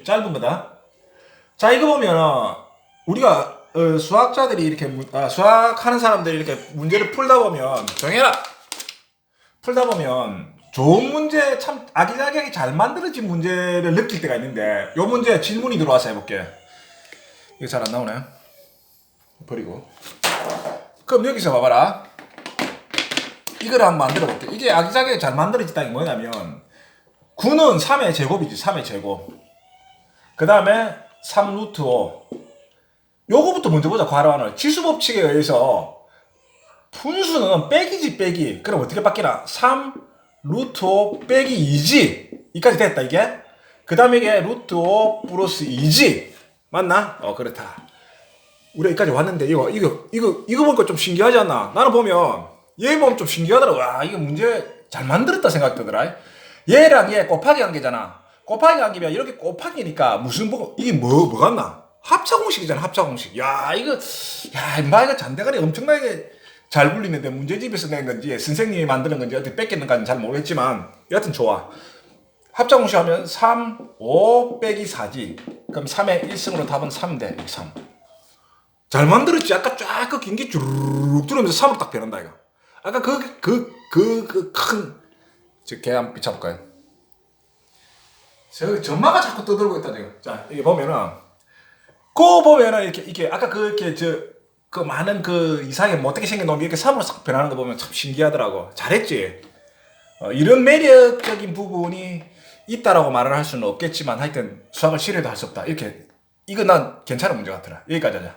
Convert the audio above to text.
짧은 거다. 자, 이거 보면 우리가 어, 수학자들이 이렇게 문- 아, 수학하는 사람들이 이렇게 문제를 풀다 보면 정해라. 풀다 보면 좋은 문제 참 아기자기하게 잘 만들어진 문제를 느낄 때가 있는데 요 문제 질문이 들어와서 해볼게. 이거 잘 안 나오네. 버리고. 그럼 여기서 봐봐라. 이걸 한번 만들어 볼게. 이게 아기자기하게 잘 만들어졌다는 게 뭐냐면 9는 3의 제곱이지. 3의 제곱. 그 다음에 3 루트 5. 요거부터 먼저 보자, 괄호하는. 지수법칙에 의해서 분수는 빼기지, 빼기. 그럼 어떻게 바뀌나? 3 루트 5 빼기 2지. 이까지 됐다, 이게. 그 다음에 이게 루트 5 플러스 2지. 맞나? 어, 그렇다. 우리가 여기까지 왔는데, 이거, 이거, 이거, 이거 보니까 좀 신기하지 않나? 나는 보면, 얘 보면 좀 신기하더라고. 와, 이거 문제 잘 만들었다 생각되더라. 얘랑 얘 곱하기 한 개잖아. 곱하기 한 개면 이렇게 곱하기니까 무슨 뭐, 이게 뭐, 뭐 같나? 합차 공식이잖아, 합차 공식. 야, 이거, 야, 인마 이거 잔대가리 엄청나게 잘 굴리는데 문제집에서 낸 건지 선생님이 만드는 건지 어떻게 뺏겼는가는 잘 모르겠지만 여하튼 좋아. 합차 공식 하면 3, 5 빼기 4지. 그럼 3의 1승으로 답은 3 돼. 3. 잘 만들었지. 아까 쫙 그 긴 게 쭉 들어오면서 3으로 딱 변한다, 이거. 아까 그, 그, 그, 그 큰, 저, 개 한번 비춰볼까요? 저, 전마가 자꾸 떠들고 있다, 지금. 자, 이게 보면은, 그 보면은 이렇게, 이렇게, 아까 그, 이렇게, 저, 그 많은 그뭐 어떻게 생긴 놈이 이렇게 3으로 싹 변하는 거 보면 참 신기하더라고. 잘했지? 어, 이런 매력적인 부분이 있다라고 말을 할 수는 없겠지만 하여튼 수학을 싫어도 할 수 없다. 이렇게, 이거 난 괜찮은 문제 같더라. 여기까지 하자.